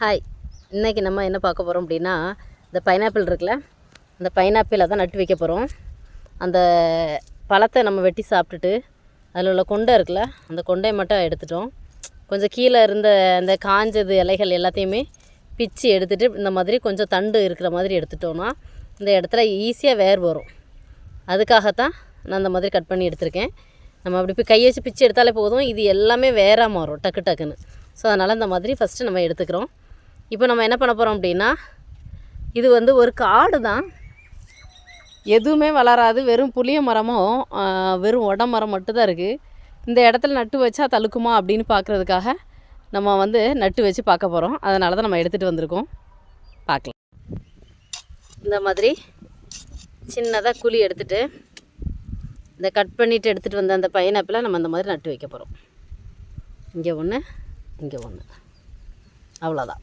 Hi இன்றைக்கி நம்ம என்ன பார்க்க போகிறோம் அப்படின்னா இந்த பைனாப்பிள் இருக்குல்ல அந்த பைனாப்பிளை தான் நட்டு வைக்க போகிறோம் அந்த பழத்தை நம்ம வெட்டி சாப்பிட்டுட்டு அதில் உள்ள கொண்டை இருக்குல்ல அந்த கொண்டையை மட்டும் எடுத்துட்டோம். கொஞ்சம் கீழே இருந்த அந்த காஞ்சது இலைகள் எல்லாத்தையுமே பிச்சு எடுத்துகிட்டு இந்த மாதிரி கொஞ்சம் தண்டு இருக்கிற மாதிரி எடுத்துட்டோம்னா இந்த இடத்துல ஈஸியாக வேர் வரும். அதுக்காகத்தான் நான் அந்த மாதிரி கட் பண்ணி எடுத்திருக்கேன். நம்ம அப்படி போய் கை வச்சு பிச்சு எடுத்தாலே போதும். இது எல்லாமே வேறாக மாறும் டக்கு டக்குன்னு. ஸோ அதனால் இந்த மாதிரி ஃபஸ்ட்டு நம்ம எடுத்துக்கிறோம். இப்போ நம்ம என்ன பண்ண போகிறோம் அப்படின்னா இது வந்து ஒரு காடு தான். எதுவுமே வளராது. வெறும் புளிய மரமும் வெறும் உட மரம் மட்டும்தான் இருக்குது இந்த இடத்துல நட்டு வச்சா தழுக்குமா அப்படின்னு பார்க்குறதுக்காக நம்ம வந்து நட்டு வச்சு பார்க்க போகிறோம் அதனால தான் நம்ம எடுத்துகிட்டு வந்திருக்கோம். பார்க்கலாம். இந்த மாதிரி சின்னதாக குழி எடுத்துட்டு இந்த கட் பண்ணிவிட்டு எடுத்துகிட்டு வந்த அந்த பைனாப்பிளை நம்ம அந்த மாதிரி நட்டு வைக்க போகிறோம் இங்கே ஒன்று இங்கே ஒன்று அவ்வளோதான்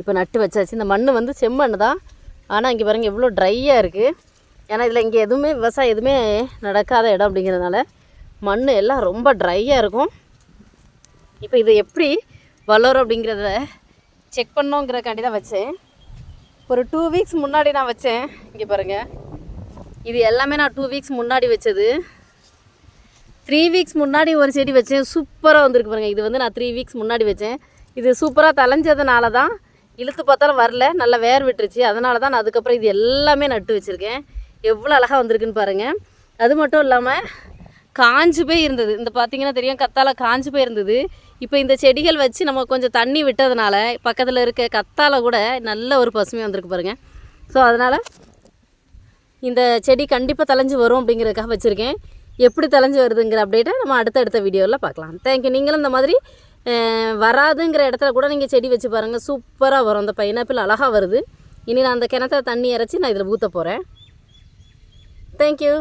இப்போ நட்டு வச்சாச்சு. இந்த மண் வந்து செம்மண் தான் ஆனால் இங்கே பாருங்கள் எவ்வளோ ட்ரையாக இருக்குது ஏன்னா இதில் இங்கே எதுவுமே விவசாயம் எதுவுமே நடக்காத இடம் அப்படிங்கிறதுனால மண் எல்லாம் ரொம்ப ட்ரையாக இருக்கும். இப்போ இது எப்படி வளரும் அப்படிங்கிறத செக் பண்ணோங்கிறக்காண்டி தான் வச்சேன். ஒரு டூ வீக்ஸ் முன்னாடி நான் வச்சேன். இங்கே பாருங்கள் இது எல்லாமே நான் டூ வீக்ஸ் முன்னாடி வச்சது. த்ரீ வீக்ஸ் முன்னாடி ஒரு செடி வச்சேன். சூப்பராக வந்திருக்கு பாருங்கள் இது வந்து நான் த்ரீ வீக்ஸ் முன்னாடி வச்சேன். இது சூப்பராக தலைஞ்சதுனால தான் இழுத்து பார்த்தாலும் வரல. நல்லா வேர் விட்டுருச்சு. அதனால தான் நான் அதுக்கப்புறம் இது எல்லாமே நட்டு வச்சுருக்கேன். எவ்வளோ அழகாக வந்திருக்குன்னு பாருங்கள் அது மட்டும் இல்லாமல் காஞ்சு போய் இருந்தது. இந்த பார்த்தீங்கன்னா தெரியும் கத்தால காஞ்சு போய் இருந்தது. இப்போ இந்த செடிகள் வச்சு நம்ம கொஞ்சம் தண்ணி விட்டதுனால பக்கத்தில் இருக்க கத்தால கூட நல்ல ஒரு பசுமையாக வந்திருக்கு பாருங்கள் ஸோ அதனால் இந்த செடி கண்டிப்பாக தலைஞ்சு வரும் அப்படிங்கிறதுக்காக வச்சுருக்கேன். எப்படி தலைஞ்சு வருதுங்கிற அப்டேட்டை நம்ம அடுத்தடுத்த வீடியோவில் பார்க்கலாம். தேங்க்யூ நீங்களும் இந்த மாதிரி வராதுங்கிற இடத்துல கூட நீங்கள் செடி வச்சு பாருங்கள் சூப்பராக வரும். அந்த பைனாப்பிள் அழகாக வருது. இனி நான் அந்த கிணத்துல தண்ணி இறச்சி நான் இதில் ஊற்ற போகிறேன் தேங்க்யூ